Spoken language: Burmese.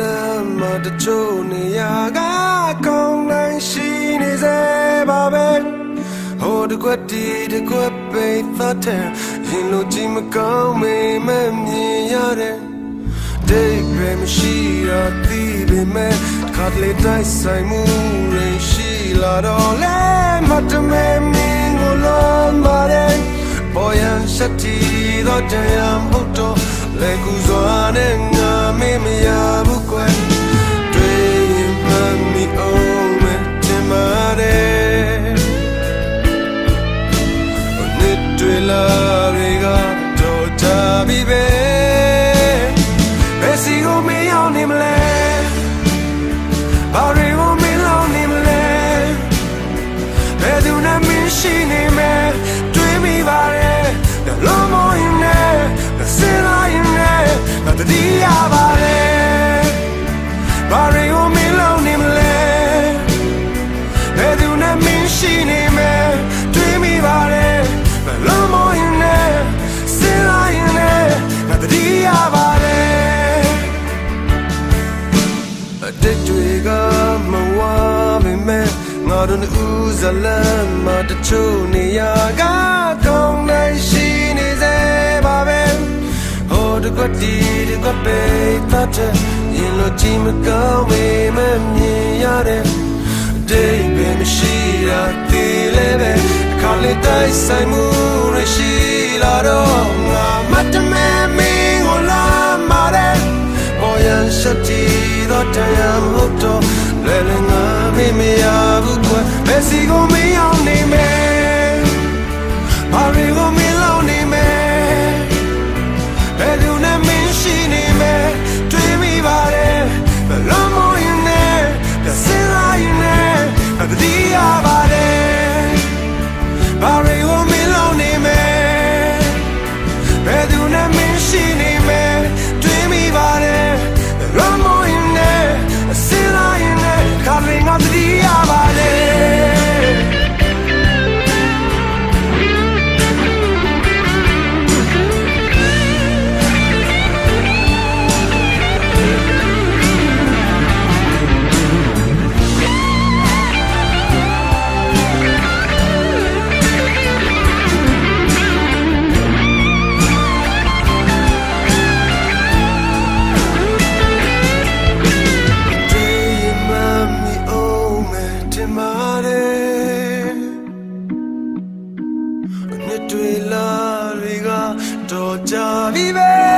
လမ်းမတချို့နေရာကကောင်းနိုင်ရှိနေစေပါပဲဟိုတကွက်တီတကွက်ပိတ်သတ်တယ်ရင်လိုကြည့်မကောင်းမေးမမြင်ရတယ်ဒိတ်ရမရှိတော့ဒီပေမဲ့ခါတလေတိုက်ဆိုင်မှုရရှိလာတော့လဲမတ်တမဲမင်းကို လုံးပါတယ်ပေါ်ရန်ရှက်တီတော့တရားမဟုတ်တော့လေကူစွာနဲ့ငါမေးမရဘူးကွယ်တွေ့ရင်မှန်မိအောင်မတင်ပါတယ်နှစ်တွေလာတွေကတော်ကြပြီပဲဘယ်စီကိုမရောက်နေမလဲ ငါတို့ဦးဇလန်မတချို့နေရာကကောင်းနိုင်ရှိနေစေပါပဲဟိုတကွတီတကွပေတတ်တဲ့ရင်လိုကြည့်မကောင်းမေးမမြင်ရတဲ့ day ပဲမရှိတာဒီလေပဲခါလေးတိုက်ဆိုင်မှုရရှိလာတော့ငါမတ်တမဲမင်းကိုလာမာတဲ့ပေါ်ရန်ရှက်တီတော့တရား စီကိုမရောက်နေမယ်ဘာတွေကိုမ vive.